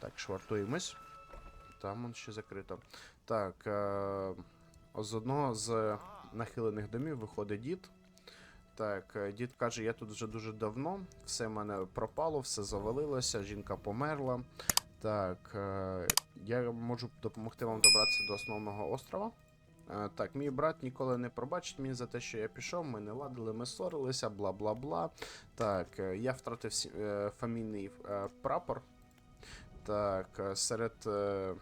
Так, швартуємось. Там он ще закрито. Так, е- з одного з нахилених домів виходить дід. Так, е, дід каже, я тут вже дуже давно, все в мене пропало, все завалилося, жінка померла. Так, е, я можу допомогти вам добратися до основного острова. Е, Так, мій брат ніколи не пробачить мені за те, що я пішов, ми не ладили, ми ссорилися, бла бла бла. Так, я втратив е, фамільний прапор. Так, е, серед е,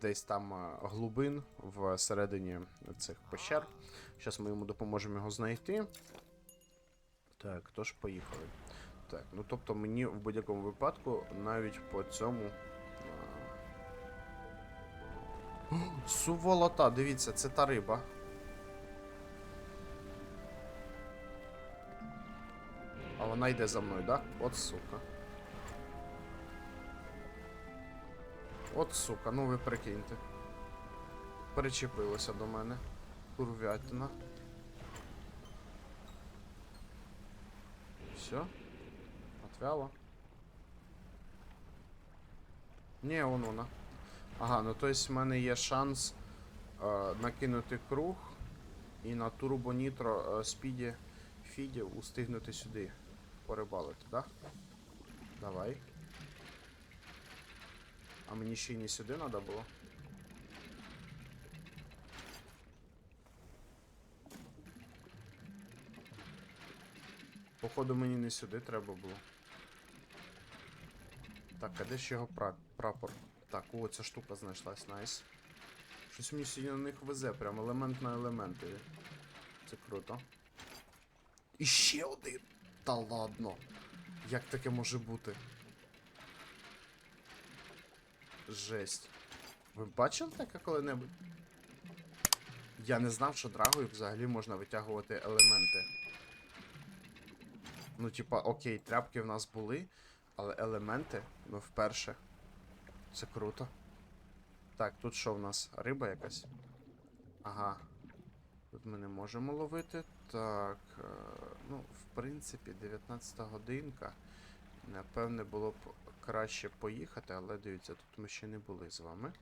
десь там е, глибин всередині цих пещер. Зараз ми йому допоможемо його знайти. Так, тож поїхали. Так, ну тобто мені в будь-якому випадку навіть по цьому. Суволота, дивіться, це та риба. А вона йде за мною, да? От сука. От сука, ну ви прикиньте. Причепилося до мене. Курвятина. Все? Отвяло? Ні, вон вона. Ага, ну то есть в мене є шанс е, накинути круг і на турбо нітро е, спіді фіді устигнути сюди порибалити, да? Давай. А мені ще й не сюди треба було. Походу мені не сюди треба було. Так, а де ще його прапор? Так, о, ця штука знайшлась, найс. Щось мені сьогодні на них везе, прям елемент на елементові. Це круто. І ще один! Та ладно. Як таке може бути? Жесть. Ви бачили таке коли-небудь? Я не знав, що драгою взагалі можна витягувати елементи. Ну, типа, окей, тряпки в нас були, але елементи, ну, вперше. Це круто. Так, тут що в нас? Риба якась? Ага. Тут ми не можемо ловити. Так. е, Ну, в принципі, 19 годинка. Напевне, було б краще поїхати, але дивіться, тут ми ще не були з вами.